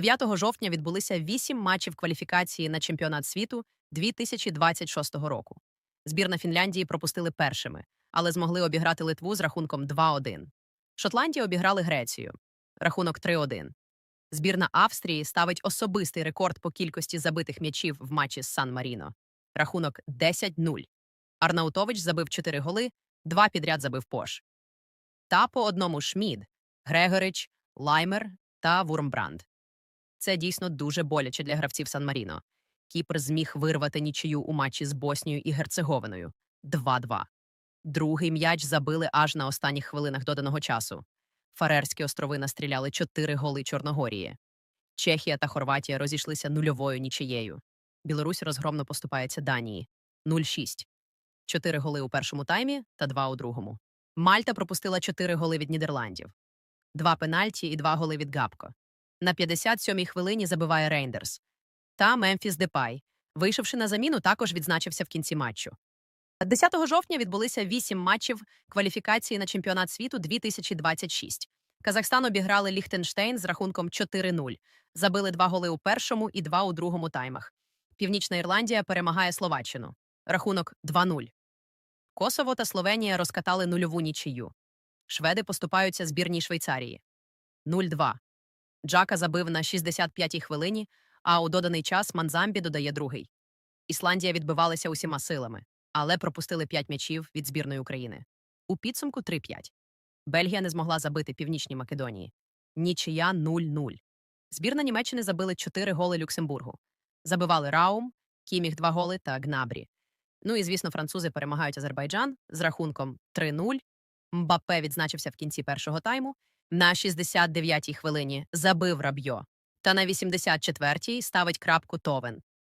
9 жовтня відбулися вісім матчів кваліфікації на чемпіонат світу 2026 року. Збірна Фінляндії пропустили першими, але змогли обіграти Литву з рахунком 2-1. Шотландія обіграли Грецію. Рахунок 3-1. Збірна Австрії ставить особистий рекорд по кількості забитих м'ячів в матчі з Сан-Маріно. Рахунок 10-0. Арнаутович забив 4 голи, два підряд забив Пош. Та по одному Шмід, Грегорич, Лаймер та Вурмбранд. Це дійсно дуже боляче для гравців Сан-Маріно. Кіпр зміг вирвати нічию у матчі з Боснією і Герцеговиною 2-2. Другий м'яч забили аж на останніх хвилинах доданого часу. Фарерські острови настріляли 4 голи Чорногорії. Чехія та Хорватія розійшлися нульовою нічиєю. Білорусь розгромно поступається Данії 0-6. 4 голи у першому таймі та 2 у другому. Мальта пропустила 4 голи від Нідерландів, 2 пенальті і 2 голи від Габко. На 57-й хвилині забиває Рейндерс. Та Мемфіс Депай, вийшовши на заміну, також відзначився в кінці матчу. 10 жовтня відбулися вісім матчів кваліфікації на чемпіонат світу 2026. Казахстан обіграли Ліхтенштейн з рахунком 4-0. Забили два голи у першому і два у другому таймах. Північна Ірландія перемагає Словаччину. Рахунок 2-0. Косово та Словенія розкатали нульову нічию. Шведи поступаються збірній Швейцарії. 0-2. Джака забив на 65-й хвилині, а у доданий час Манзамбі додає другий. Ісландія відбивалася усіма силами, але пропустили 5 м'ячів від збірної України. У підсумку 3-5. Бельгія не змогла забити Північній Македонії. Нічия 0-0. Збірна Німеччини забили 4 голи Люксембургу. Забивали Раум, Кіміх 2 голи та Гнабрі. Ну і, звісно, французи перемагають Азербайджан з рахунком 3-0. Мбапе відзначився в кінці першого тайму. На 69-й хвилині забив Рабьо. Та на 84-й ставить крапку Товен.